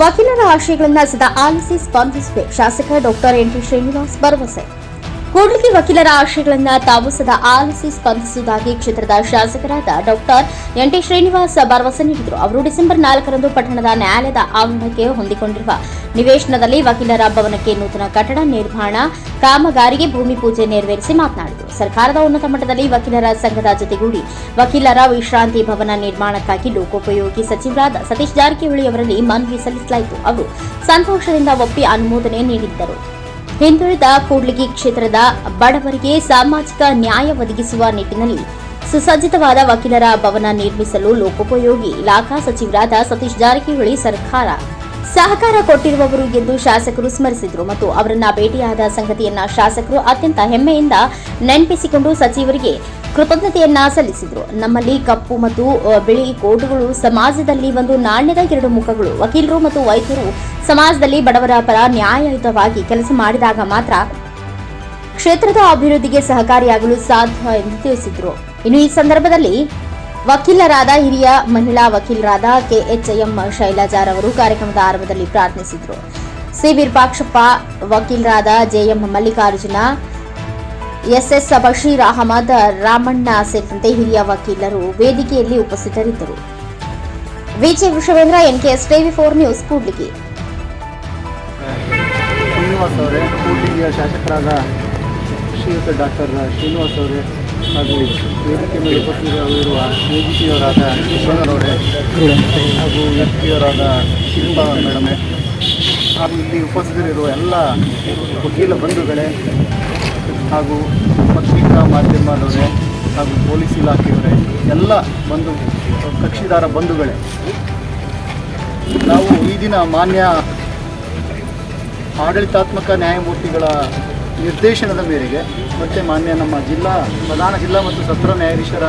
ವಕೀಲರ ಆಶಯಗಳನ್ನು ಸದಾ ಆಲಿಸಿ ಸ್ಪಂದಿಸುವೆ ಶಾಸಕ ಡಾಕ್ಟರ್ ಎನ್ ಟಿ ಶ್ರೀನಿವಾಸ್ ಭರವಸೆ. ಕೂಡಲಿಗೆ ವಕೀಲರ ಆಶಯಗಳನ್ನು ತಾವು ಸದಾ ಆಲಿಸಿ ಸ್ಪಂದಿಸುವುದಾಗಿ ಕ್ಷೇತ್ರದ ಶಾಸಕರಾದ ಡಾಕ್ಟರ್ ಎನ್ ಟಿ ಶ್ರೀನಿವಾಸ್ ಭರವಸೆ ನೀಡಿದರು. ಅವರು ಡಿಸೆಂಬರ್ ನಾಲ್ಕರಂದು ಪಟ್ಟಣದ ನ್ಯಾಯಾಲಯದ ಆವರಣಕ್ಕೆ ಹೊಂದಿಕೊಂಡಿರುವ ನಿವೇಶನದಲ್ಲಿ ವಕೀಲರ ಭವನಕ್ಕೆ ನೂತನ ಕಟ್ಟಡ ನಿರ್ಮಾಣ, ಕಾಮಗಾರಿಗೆ ಭೂಮಿ ಪೂಜೆ ನೆರವೇರಿಸಿ ಮಾತನಾಡಿದರು. ಸರ್ಕಾರದ ಉನ್ನತ ಮಟ್ಟದಲ್ಲಿ ವಕೀಲರ ಸಂಘದ ಜೊತೆಗೂಡಿ ವಕೀಲರ ವಿಶ್ರಾಂತಿ ಭವನ ನಿರ್ಮಾಣಕ್ಕಾಗಿ ಲೋಕೋಪಯೋಗಿ ಸಚಿವರಾದ ಸತೀಶ್ ಜಾರಕಿಹೊಳಿ ಅವರಲ್ಲಿ ಮನವಿ ಸಲ್ಲಿಸಲಾಯಿತು. ಅವರು ಸಂತೋಷದಿಂದ ಒಪ್ಪಿ ಅನುಮೋದನೆ ನೀಡಿದ್ದರು. ಹಿಂದುಳಿದ ಕೂಡ್ಲಿಗಿ ಕ್ಷೇತ್ರದ ಬಡವರಿಗೆ ಸಾಮಾಜಿಕ ನ್ಯಾಯ ಒದಗಿಸುವ ನಿಟ್ಟಿನಲ್ಲಿ ಸುಸಜ್ಜಿತವಾದ ವಕೀಲರ ಭವನ ನಿರ್ಮಿಸಲು ಲೋಕೋಪಯೋಗಿ ಇಲಾಖಾ ಸಚಿವರಾದ ಸತೀಶ್ ಜಾರಕಿಹೊಳಿ ಸರ್ಕಾರ ಸಹಕಾರ ಕೊಟ್ಟಿರುವವರು ಎಂದು ಶಾಸಕರು ಸ್ಮರಿಸಿದರು ಮತ್ತು ಅವರನ್ನ ಭೇಟಿಯಾದ ಸಂಗತಿಯನ್ನ ಶಾಸಕರು ಅತ್ಯಂತ ಹೆಮ್ಮೆಯಿಂದ ನೆನಪಿಸಿಕೊಂಡು ಸಚಿವರಿಗೆ ಕೃತಜ್ಞತೆಯನ್ನ ಸಲ್ಲಿಸಿದರು. ನಮ್ಮಲ್ಲಿ ಕಪ್ಪು ಮತ್ತು ಬಿಳಿ ಕೋಟುಗಳು ಸಮಾಜದಲ್ಲಿ ಒಂದು ನಾಣ್ಯದ ಎರಡು ಮುಖಗಳು. ವಕೀಲರು ಮತ್ತು ವೈದ್ಯರು ಸಮಾಜದಲ್ಲಿ ಬಡವರ ಪರ ನ್ಯಾಯಯುತವಾಗಿ ಕೆಲಸ ಮಾಡಿದಾಗ ಮಾತ್ರ ಕ್ಷೇತ್ರದ ಅಭಿವೃದ್ಧಿಗೆ ಸಹಕಾರಿಯಾಗಲು ಸಾಧ್ಯ ಎಂದು ತಿಳಿಸಿದರು. ಇನ್ನು ಈ ಸಂದರ್ಭದಲ್ಲಿ ವಕೀಲರಾದ ಹಿರಿಯ ಮಹಿಳಾ ವಕೀಲರಾದ ಕೆಎಚ್ಎಂ ಶೈಲಾಜಾರ್ ಅವರು ಕಾರ್ಯಕ್ರಮದ ಆರಂಭದಲ್ಲಿ ಪ್ರಾರ್ಥಿಸಿದರು. ಸಿ ವಿರೂಪಾಕ್ಷಪ್ಪ ವಕೀಲರಾದ ಜೆಎಂ ಮಲ್ಲಿಕಾರ್ಜುನ, ಎಸ್ಎಸ್ ಬಶೀರ್ ಅಹಮದ್ ರಾಮಣ್ಣ ಸೇರಿದಂತೆ ಹಿರಿಯ ವಕೀಲರು ವೇದಿಕೆಯಲ್ಲಿ ಉಪಸ್ಥಿತರಿದ್ದರು. Vijaya Vishwendra NKS TV four news, Kudligi. Srinivas ಅವರೇ, ಕೂಡ್ಲಿಗಿಯ ಶಾಸಕರಾದ ಶ್ರೀಯುತ ಡಾಕ್ಟರ್ ಶ್ರೀನಿವಾಸ್ ಅವರೇ ಹಾಗೂ ವೇದಿಕೆ ಮೇಲೆ ಉಪಸ್ಥಿತರಾಗಿರುವ ಎ ಕಿಶೋರವರೇ ಹಾಗೂ ವ್ಯಕ್ತಿಯವರಾದ ಶಿಲ್ಪಾ ಮೇಡಮೆ, ಹಾಗೂ ಇಲ್ಲಿ ಉಪಸ್ಥಿತರಿರುವ ಎಲ್ಲ ವಕೀಲ ಬಂಧುಗಳೇ ಹಾಗೂ ಪತ್ರಿಕಾ ಮಾಧ್ಯಮದವರೇ ಹಾಗೂ ಪೊಲೀಸ್ ಇಲಾಖೆಯವರೇ, ಎಲ್ಲ ಬಂಧು ಕಕ್ಷಿದಾರ ಬಂಧುಗಳೇ, ನಾವು ಈ ದಿನ ಮಾನ್ಯ ಆಡಳಿತಾತ್ಮಕ ನ್ಯಾಯಮೂರ್ತಿಗಳ ನಿರ್ದೇಶನದ ಮೇರೆಗೆ ಮತ್ತು ಮಾನ್ಯ ನಮ್ಮ ಜಿಲ್ಲಾ, ಪ್ರಧಾನ ಜಿಲ್ಲಾ ಮತ್ತು ಸತ್ರ ನ್ಯಾಯಾಧೀಶರ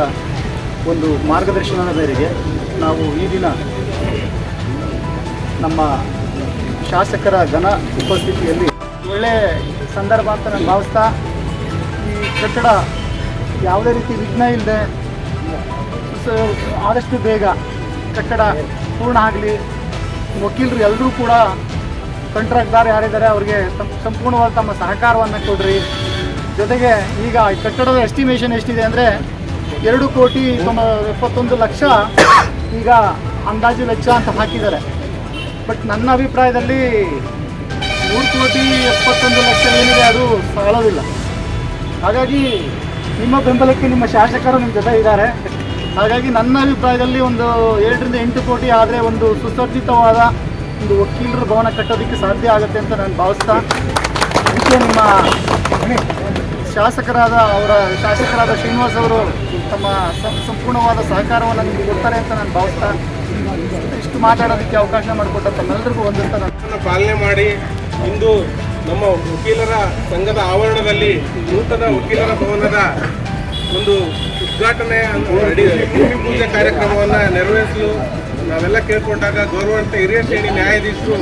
ಒಂದು ಮಾರ್ಗದರ್ಶನದ ಮೇರೆಗೆ ನಾವು ಈ ದಿನ ನಮ್ಮ ಶಾಸಕರ ಘನ ಉಪಸ್ಥಿತಿಯಲ್ಲಿ ಒಳ್ಳೆ ಸಂದರ್ಭ ಅಂತ ನಾನು ಭಾವಿಸ್ತಾ, ಈ ಕಟ್ಟಡ ಯಾವುದೇ ರೀತಿ ವಿಘ್ನ ಇಲ್ಲದೆ ಆದಷ್ಟು ಬೇಗ ಕಟ್ಟಡ ಪೂರ್ಣ ಆಗಲಿ, ವಕೀಲರು ಎಲ್ಲರೂ ಕೂಡ ಕಾಂಟ್ರಾಕ್ಟ್ದಾರ್ ಯಾರಿದ್ದಾರೆ, ಅವ್ರಿಗೆ ಸಂಪೂರ್ಣವಾದ ತಮ್ಮ ಸಹಕಾರವನ್ನು ಕೊಡ್ರಿ. ಜೊತೆಗೆ ಈಗ ಕಟ್ಟಡದ ಎಸ್ಟಿಮೇಷನ್ ಎಷ್ಟಿದೆ ಅಂದರೆ ಎರಡು ಕೋಟಿ ತೊಂಬ ಎಪ್ಪತ್ತೊಂದು ಲಕ್ಷ ಈಗ ಅಂದಾಜು ವೆಚ್ಚ ಅಂತ ಹಾಕಿದ್ದಾರೆ. ಬಟ್ ನನ್ನ ಅಭಿಪ್ರಾಯದಲ್ಲಿ ಮೂರು ಕೋಟಿ ಎಪ್ಪತ್ತೊಂದು ಲಕ್ಷ ಏನಿದೆ ಅದು ಸಾಲೋದಿಲ್ಲ. ಹಾಗಾಗಿ ನಿಮ್ಮ ಬೆಂಬಲಕ್ಕೆ ನಿಮ್ಮ ಶಾಸಕರು ನಿಮ್ಮ ಜೊತೆ ಇದ್ದಾರೆ. ಹಾಗಾಗಿ ನನ್ನ ಅಭಿಪ್ರಾಯದಲ್ಲಿ ಒಂದು ಏಳರಿಂದ ಎಂಟು ಕೋಟಿ ಆದರೆ ಒಂದು ಸುಸಜ್ಜಿತವಾದ ಒಂದು ವಕೀಲರ ಭವನ ಕಟ್ಟೋದಕ್ಕೆ ಸಾಧ್ಯ ಆಗುತ್ತೆ ಅಂತ ನಾನು ಭಾವಿಸ್ತಾ ಇದಕ್ಕೆ ನಿಮ್ಮ ಶಾಸಕರಾದ ಅವರ ಶಾಸಕರಾದ ಶ್ರೀನಿವಾಸ್ ಅವರು ತಮ್ಮ ಸಂಪೂರ್ಣವಾದ ಸಹಕಾರವನ್ನು ನಿಮಗೆ ಕೊಡ್ತಾರೆ ಅಂತ ನಾನು ಭಾವಿಸ್ತಾ ಇಷ್ಟು ಮಾತಾಡೋದಕ್ಕೆ ಅವಕಾಶ ಮಾಡಿಕೊಟ್ಟ ತಮ್ಮೆಲ್ಲರಿಗೂ ಒಂದಂತ ನಾನು ಪಾಲನೆ ಮಾಡಿ ಇಂದು ನಮ್ಮ ವಕೀಲರ ಸಂಘದ ಆವರಣದಲ್ಲಿ ನೂತನ ವಕೀಲರ ಭವನದ ಒಂದು ಉದ್ಘಾಟನೆ ಭೂಮಿ ಪೂಜೆ ಕಾರ್ಯಕ್ರಮವನ್ನು ನೆರವೇರಿಸಲು ನಾವೆಲ್ಲ ಕೇಳ್ಕೊಂಡಾಗ ಗೌರವಂತ ಹಿರಿಯ ಶ್ರೇಣಿ ನ್ಯಾಯಾಧೀಶರು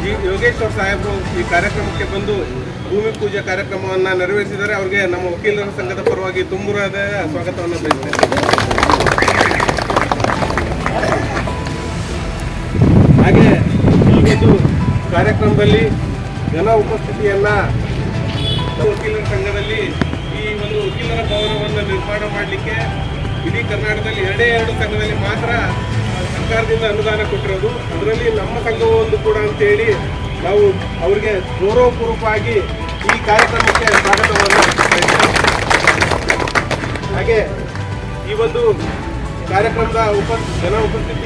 ಜಿ ಯೋಗೇಶ್ವರ್ ಸಾಹೇಬರು ಈ ಕಾರ್ಯಕ್ರಮಕ್ಕೆ ಬಂದು ಭೂಮಿ ಪೂಜೆ ಕಾರ್ಯಕ್ರಮವನ್ನು ನೆರವೇರಿಸಿದರೆ ಅವರಿಗೆ ನಮ್ಮ ವಕೀಲರ ಸಂಘದ ಪರವಾಗಿ ತುಂಬುರಾದ ಸ್ವಾಗತವನ್ನು ಬಯಸ್ತೇನೆ ಹಾಗೆ ಈ ಒಂದು ಕಾರ್ಯಕ್ರಮದಲ್ಲಿ ಜನ ಉಪಸ್ಥಿತಿಯನ್ನ ವಕೀಲರ ಸಂಘದಲ್ಲಿ ಈ ಒಂದು ವಕೀಲರ ಭವನವನ್ನು ನಿರ್ಮಾಣ ಮಾಡಲಿಕ್ಕೆ ಇಡೀ ಕರ್ನಾಟಕದಲ್ಲಿ ಎರಡೇ ಎರಡು ಸಂಘದಲ್ಲಿ ಮಾತ್ರ ಸರ್ಕಾರದಿಂದ ಅನುದಾನ ಕೊಟ್ಟಿರೋದು ಅದರಲ್ಲಿ ನಮ್ಮ ಸಂಘವೂ ಒಂದು ಕೂಡ ಅಂತೇಳಿ ನಾವು ಅವರಿಗೆ ಗೌರವಪೂರ್ವಕವಾಗಿ ಈ ಕಾರ್ಯಕ್ರಮಕ್ಕೆ ಸ್ವಾಗತವನ್ನು. ಹಾಗೆ ಈ ಒಂದು ಕಾರ್ಯಕ್ರಮದ ಉಪ, ಜನ ಉಪಸ್ಥಿತಿ